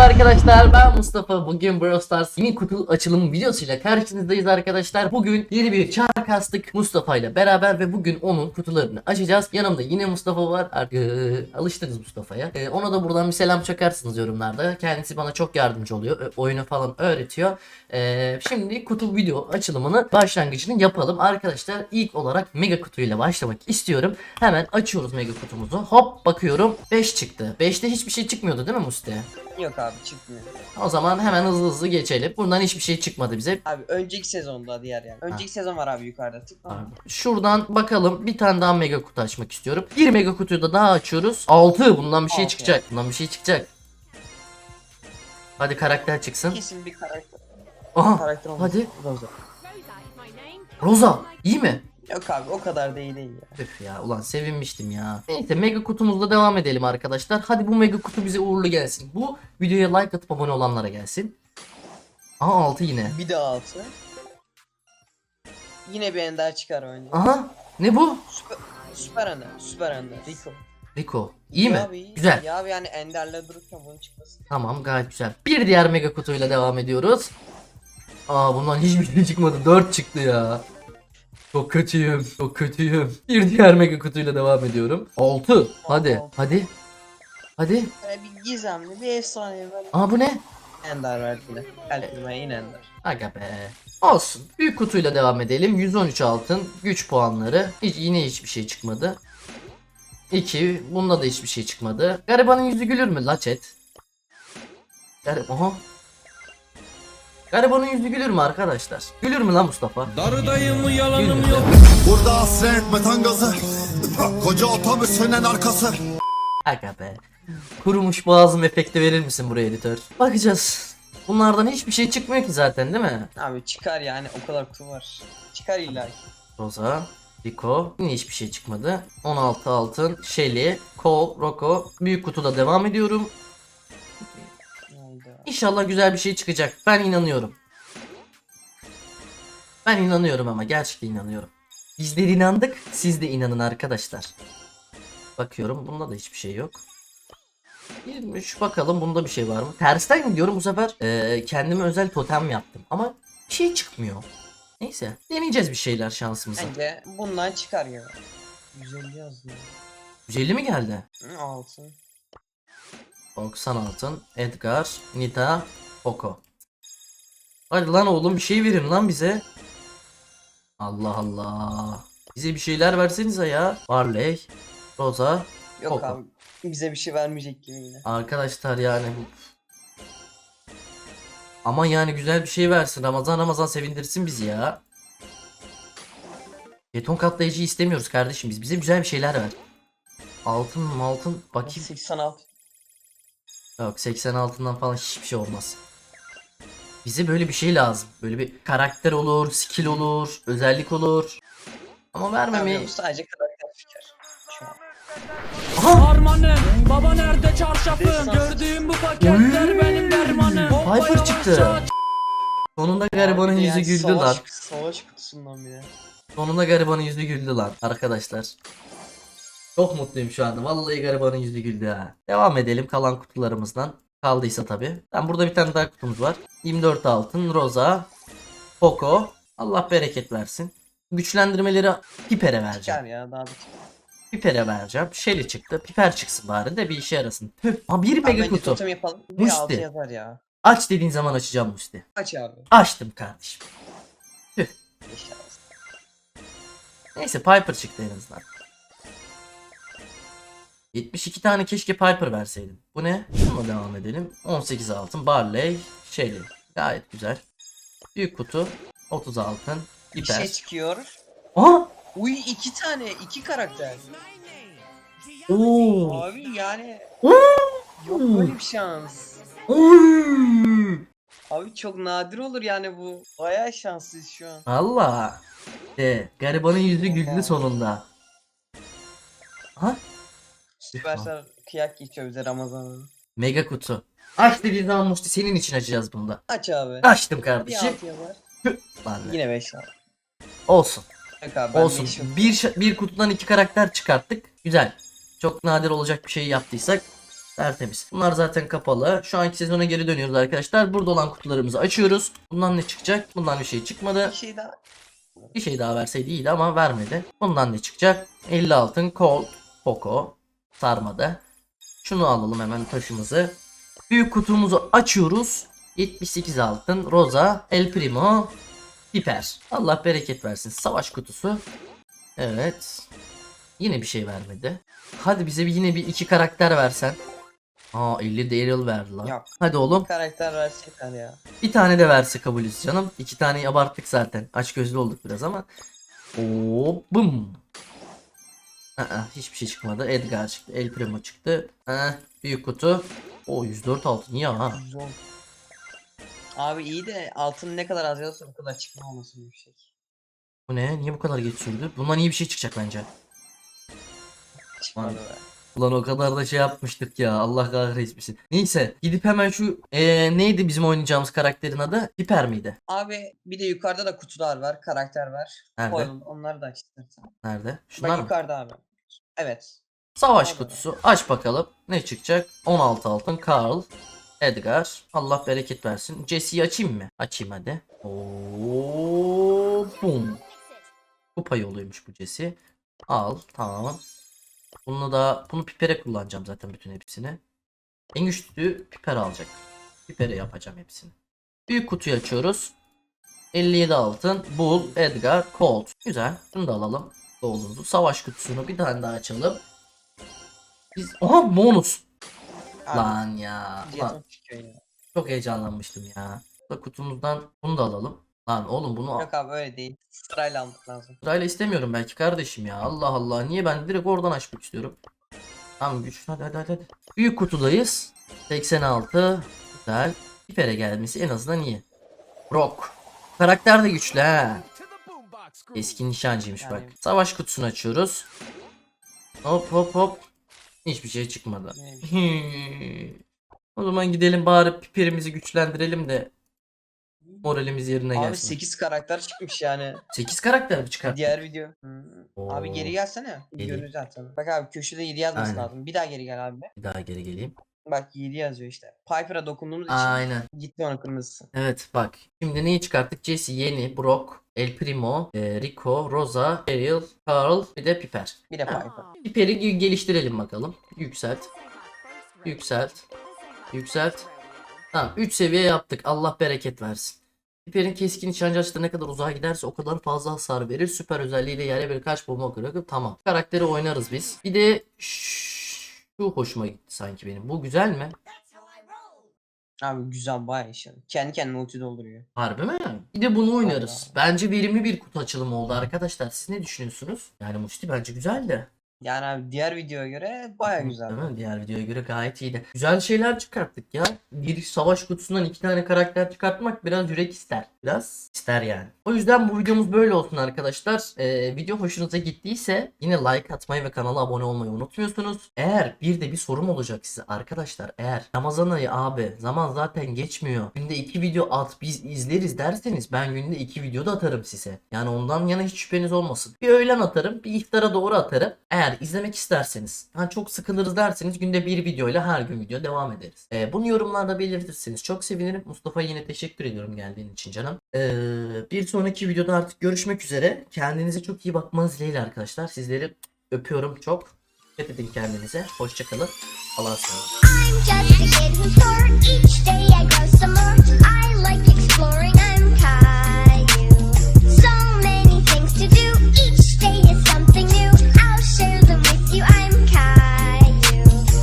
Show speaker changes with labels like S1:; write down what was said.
S1: arkadaşlar ben Mustafa. Bugün Brawl Stars yeni kutu açılımı videosuyla karşınızdayız arkadaşlar. Bugün yeni bir çağ kastık Mustafa ile beraber ve bugün onun kutularını açacağız. Yanımda yine Mustafa var. Ar- Ee, alıştınız Mustafa'ya. Ee, ona da buradan bir selam çakarsınız yorumlarda. Kendisi bana çok yardımcı oluyor. Ö- oyunu falan öğretiyor. Ee, şimdi kutu video açılımını başlangıcını yapalım. Arkadaşlar ilk olarak mega kutuyla başlamak istiyorum. Hemen açıyoruz mega kutumuzu. Hop bakıyorum 5 çıktı. 5'te hiçbir şey çıkmıyordu değil mi Musti?
S2: Yok abi çıkmıyor.
S1: O zaman hemen hızlı hızlı geçelim. Buradan hiçbir şey çıkmadı bize.
S2: Abi önceki sezonda diğer yani. Önceki sezon var abi yukarıda tıkla.
S1: Şuradan bakalım bir tane daha mega kutu açmak istiyorum. Bir mega kutuyu da daha açıyoruz. 6 bundan bir şey
S2: Altı.
S1: çıkacak. Bundan bir şey çıkacak. Hadi karakter çıksın.
S2: Kesin bir karakter.
S1: Aha
S2: Karakter
S1: hadi.
S2: Rosa.
S1: Rosa iyi mi?
S2: Yok abi o kadar değil değil ya.
S1: Üf ya ulan sevinmiştim ya. Neyse mega kutumuzla devam edelim arkadaşlar. Hadi bu mega kutu bize uğurlu gelsin. Bu videoya like atıp abone olanlara gelsin. Aha 6 yine.
S2: Bir de altı. Yine bir ender çıkar önce.
S1: Aha ne bu?
S2: Süper, süper ender. Süper ender. Rico.
S1: Rico. İyi mi?
S2: Abi, iyi.
S1: Güzel.
S2: Ya abi yani enderle dururken bunun çıkması.
S1: Tamam gayet güzel. Bir diğer mega kutuyla devam ediyoruz. Aa bundan hiçbir şey çıkmadı. 4 çıktı ya. Çok kötüyüm. Çok kötüyüm. Bir diğer mega kutuyla devam ediyorum. 6. Hadi. Hadi. Hadi.
S2: Böyle bir gizemli bir efsane böyle.
S1: Aa bu ne?
S2: Ender verdi yine. Elfime yine ender.
S1: Aga be. Olsun. Büyük kutuyla devam edelim. 113 altın. Güç puanları. Hiç, yine hiçbir şey çıkmadı. 2. Bunda da hiçbir şey çıkmadı. Garibanın yüzü gülür mü la chat? Garip. Aha. Garibanın yüzü gülür mü arkadaşlar? Gülür mü lan Mustafa?
S3: Darıdayım yalanım yok.
S4: Burada hasret metan gazı Koca otobüsünün arkası
S1: Aga be. Kurumuş boğazım efekti verir misin buraya editör? Bakacağız. Bunlardan hiçbir şey çıkmıyor ki zaten değil mi?
S2: Abi çıkar yani o kadar kutu var. Çıkar illa ki.
S1: Rosa, Rico. Yine hiçbir şey çıkmadı. 16 altın. Shelly, Cole, Rocco. Büyük kutuda devam ediyorum. İnşallah güzel bir şey çıkacak. Ben inanıyorum. Ben inanıyorum ama gerçekten inanıyorum. Bizler inandık. Siz de inanın arkadaşlar. Bakıyorum bunda da hiçbir şey yok. 23 bakalım bunda bir şey var mı? Tersten gidiyorum bu sefer. Ee, kendime özel totem yaptım ama bir şey çıkmıyor. Neyse deneyeceğiz bir şeyler şansımıza.
S2: Bence bundan çıkar ya. 150 yazdı.
S1: 150 mi geldi?
S2: Altın.
S1: 90 altın. Edgar, Nita, Poco. Hadi lan oğlum bir şey verin lan bize. Allah Allah. Bize bir şeyler versenize ya. Barley, Rosa.
S2: Yok
S1: Poco.
S2: abi. Bize bir şey vermeyecek gibi yine.
S1: Arkadaşlar yani bu. Ama yani güzel bir şey versin. Ramazan Ramazan sevindirsin bizi ya. Beton katlayıcı istemiyoruz kardeşim biz. Bize güzel bir şeyler ver. Altın altın? Bakayım.
S2: 86.
S1: Yok 80 altından falan hiçbir şey olmaz. Bize böyle bir şey lazım. Böyle bir karakter olur, skill olur, özellik olur. Ama vermemeyi...
S2: Abi sadece karakter.
S1: Aha!
S3: Harmanım, baba nerede çarşafım? Gördüğüm bu paketler benim dermanım.
S1: Piper çıktı. Sonunda garibanın yüzü
S2: yani
S1: güldü
S2: savaş,
S1: lan.
S2: Savaş kutusundan bir de.
S1: Sonunda garibanın yüzü güldü lan arkadaşlar. Çok mutluyum şu anda. Vallahi garibanın yüzü güldü ha. Devam edelim kalan kutularımızdan. Kaldıysa tabi. Ben burada bir tane daha kutumuz var. 24 altın, Rosa, Poco. Allah bereket versin. Güçlendirmeleri Piper'e vereceğim.
S2: Çıkar ya daha da.
S1: Piper'e vereceğim. Shelly çıktı. Piper çıksın bari de bir işe yarasın. Tüh. Aa, bir mega
S2: bence
S1: kutu.
S2: totem yapalım. Bir
S1: Musti.
S2: altı yazar ya.
S1: Aç dediğin zaman açacağım Musti.
S2: Aç abi.
S1: Açtım kardeşim.
S2: İnşallah.
S1: Neyse Piper çıktı en azından. 72 tane keşke Piper verseydim. Bu ne? Bununla devam edelim. 18 altın. Barley. Shelly. Gayet güzel. Büyük kutu. 30 altın.
S2: Bir şey çıkıyor.
S1: Aha!
S2: Uy iki tane iki karakter.
S1: Oo!
S2: Abi yani
S1: Oo!
S2: yok böyle bir şans.
S1: Oy!
S2: Abi çok nadir olur yani bu. Bayağı şanslıyız şu an.
S1: Allah. De, garibanın yüzü güldü sonunda. Aha.
S2: Süpersel kıyak geçiyor bize Ramazan'ın.
S1: Mega kutu. Aç dediğin zaman Musti senin için açacağız bunu da.
S2: Aç abi.
S1: Açtım
S2: Bir
S1: kardeşim.
S2: altı yazar.
S1: Lan be.
S2: Yine beş yazar.
S1: Olsun.
S2: Yok abi ben
S1: Olsun. Bir, ş- bir kutudan iki karakter çıkarttık. Güzel. Çok nadir olacak bir şey yaptıysak Tertemiz. Bunlar zaten kapalı. Şu anki sezona geri dönüyoruz arkadaşlar. Burada olan kutularımızı açıyoruz. Bundan ne çıkacak? Bundan bir şey çıkmadı.
S2: Bir şey daha.
S1: Bir şey daha verseydi iyiydi ama vermedi. Bundan ne çıkacak? 50 altın Colt Poco sarmadı. Şunu alalım hemen taşımızı. Büyük kutumuzu açıyoruz. 78 altın Rosa El Primo Piper. Allah bereket versin. Savaş kutusu. Evet. Yine bir şey vermedi. Hadi bize bir yine bir iki karakter versen. Aa 50 Daryl verdi lan.
S2: Yok.
S1: Hadi oğlum.
S2: Karakter verecekler ya.
S1: Bir tane de verse kabulüz canım. İki taneyi abarttık zaten. Aç gözlü olduk biraz ama. Oo, bum. Aa, hiçbir şey çıkmadı. Edgar çıktı. El Primo çıktı. Aa, büyük kutu. O 104 altın ya ha.
S2: Abi iyi de altın ne kadar az yazarsa o kadar çıkmaması bir şey.
S1: Bu ne? Niye bu kadar geç sürdü? Bundan iyi bir şey çıkacak bence.
S2: Çıkmadı be.
S1: Ulan o kadar da şey yapmıştık ya. Allah kahretmesin. Neyse. Gidip hemen şu eee, neydi bizim oynayacağımız karakterin adı? Hiper miydi?
S2: Abi bir de yukarıda da kutular var, karakter var.
S1: Nerede?
S2: Koyalım, onları da aç istersen.
S1: Nerede? Şunlar
S2: Bak
S1: mı?
S2: yukarıda abi. Evet.
S1: Savaş
S2: Orada.
S1: kutusu. Aç bakalım. Ne çıkacak? 16 altın. Carl. Edgar. Allah bereket versin. Jesse'yi açayım mı? Açayım hadi. Oo, bum. Kupa yoluymuş bu Jesse. Al. Tamam. Bunu da bunu pipere kullanacağım zaten bütün hepsini. En güçlü piper alacak. Pipere yapacağım hepsini. Büyük kutuyu açıyoruz. 57 altın. Bull, Edgar, Colt. Güzel. Şunu da alalım. Golumuzu. Savaş kutusunu bir tane daha açalım. Biz... Aha bonus.
S2: Abi,
S1: Lan ya. Lan,
S2: ya.
S1: çok heyecanlanmıştım ya. Bu da kutumuzdan bunu da alalım. Lan oğlum bunu
S2: Yok abi öyle değil. Sırayla almak lazım.
S1: sırayla istemiyorum belki kardeşim ya. Allah Allah. Niye ben direkt oradan açmak istiyorum. Tamam güç. Hadi hadi hadi. hadi. Büyük kutudayız. 86. Güzel. Hiper'e gelmesi en azından iyi. Rock. Karakter de güçlü ha. Eski nişancıymış bak.
S2: Yani-
S1: Savaş kutusunu açıyoruz. Hop hop hop. Hiçbir şey çıkmadı. O zaman gidelim bari piperimizi güçlendirelim de moralimiz yerine
S2: Abi
S1: gelsin.
S2: 8 karakter çıkmış yani.
S1: 8 karakter mi çıkarttık?
S2: Diğer video. Hı.
S1: Oo.
S2: Abi geri gelsene.
S1: Geri.
S2: Görürüz zaten. Bak abi köşede 7 yazması
S1: Aynen.
S2: lazım. Bir daha geri gel abi.
S1: Bir daha geri geleyim.
S2: Bak 7 yazıyor işte. Piper'a dokunduğumuz için
S1: Aynen.
S2: gitti onun kırmızısı.
S1: Evet bak. Şimdi neyi çıkarttık? Jesse, Yeni, Brock, El Primo, e, Rico, Rosa, Ariel, Carl bir de Piper.
S2: Bir de
S1: Ha.
S2: Piper.
S1: Piper'i ge- geliştirelim bakalım. Yükselt. Yükselt. Yükselt. Tamam 3 seviye yaptık. Allah bereket versin. Piper'in keskin nişancı açıda ne kadar uzağa giderse o kadar fazla hasar verir. Süper özelliğiyle yere birkaç bomba bırakıp tamam. Karakteri oynarız biz. Bir de şu hoşuma gitti sanki benim. Bu güzel mi?
S2: Abi güzel bayağı iş. yani. Kendi kendine ulti dolduruyor.
S1: Harbi mi? Bir de bunu oynarız. Bence verimli bir kutu açılımı oldu arkadaşlar. Siz ne düşünüyorsunuz? Yani Musti bence güzeldi.
S2: Yani abi diğer videoya göre bayağı güzel.
S1: Değil mi? Diğer videoya göre gayet iyiydi. Güzel şeyler çıkarttık ya. Bir savaş kutusundan iki tane karakter çıkartmak biraz yürek ister. Biraz ister yani. O yüzden bu videomuz böyle olsun arkadaşlar. Ee, video hoşunuza gittiyse yine like atmayı ve kanala abone olmayı unutmuyorsunuz. Eğer bir de bir sorum olacak size arkadaşlar. Eğer Ramazan ayı abi zaman zaten geçmiyor. Günde iki video at biz izleriz derseniz ben günde iki video da atarım size. Yani ondan yana hiç şüpheniz olmasın. Bir öğlen atarım bir iftara doğru atarım. Eğer izlemek isterseniz yani çok sıkılırız derseniz günde bir videoyla her gün video devam ederiz. Ee, bunu yorumlarda belirtirseniz çok sevinirim. Mustafa yine teşekkür ediyorum geldiğin için canım yapacağım. Ee, bir sonraki videoda artık görüşmek üzere. Kendinize çok iyi bakmanız dileğiyle arkadaşlar. Sizleri öpüyorum çok. Dikkat edin kendinize. Hoşçakalın. Allah'a
S5: ısmarladık.